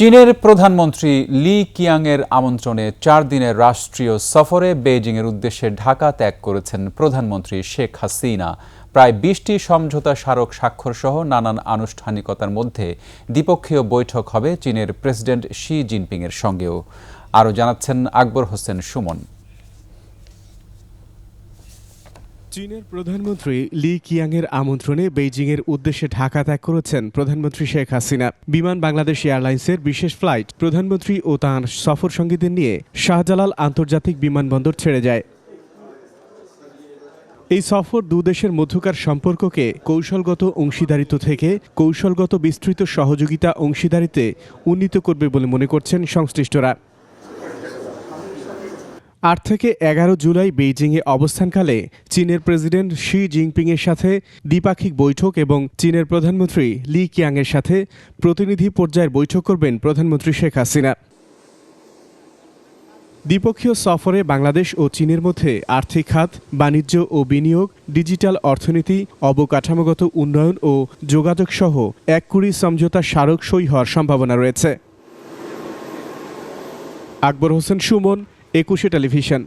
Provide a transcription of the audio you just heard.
চীনের প্রধানমন্ত্রী লি কিয়াংয়ের আমন্ত্রণে চার দিনের রাষ্ট্রীয় সফরে বেইজিংয়ের উদ্দেশ্যে ঢাকা ত্যাগ করেছেন প্রধানমন্ত্রী শেখ হাসিনা। প্রায় বিশটি সমঝোতা স্মারক স্বাক্ষরসহ নানান আনুষ্ঠানিকতার মধ্যে দ্বিপক্ষীয় বৈঠক হবে চীনের প্রেসিডেন্ট শি জিনপিংয়ের সঙ্গেও। আরও জানাচ্ছেন আকবর হোসেন সুমন। চীনের প্রধানমন্ত্রী লি কিয়াংয়ের আমন্ত্রণে বেইজিংয়ের উদ্দেশ্যে ঢাকা ত্যাগ করেছেন প্রধানমন্ত্রী শেখ হাসিনা। বিমান বাংলাদেশ এয়ারলাইন্সের বিশেষ ফ্লাইট প্রধানমন্ত্রী ও তাঁর সফর সঙ্গীদের নিয়ে শাহজালাল আন্তর্জাতিক বিমানবন্দর ছেড়ে যায়। এই সফর দু দেশের মধ্যকার সম্পর্ককে কৌশলগত অংশীদারিত্ব থেকে কৌশলগত বিস্তৃত সহযোগিতা অংশীদারিতে উন্নীত করবে বলে মনে করছেন সংশ্লিষ্টরা। আট থেকে এগারো জুলাই বেইজিংয়ে অবস্থানকালে চীনের প্রেসিডেন্ট শি জিনপিংয়ের সাথে দ্বিপাক্ষিক বৈঠক এবং চীনের প্রধানমন্ত্রী লি কিয়াংয়ের সাথে প্রতিনিধি পর্যায়ের বৈঠক করবেন প্রধানমন্ত্রী শেখ হাসিনা। দ্বিপক্ষীয় সফরে বাংলাদেশ ও চীনের মধ্যে আর্থিক খাত, বাণিজ্য ও বিনিয়োগ, ডিজিটাল অর্থনীতি, অবকাঠামোগত উন্নয়ন ও যোগাযোগ সহ এক কুড়ি সমঝোতা স্মারক সই হওয়ার সম্ভাবনা রয়েছে। আকবর হোসেন সুমন একুশে টেলিভিশন।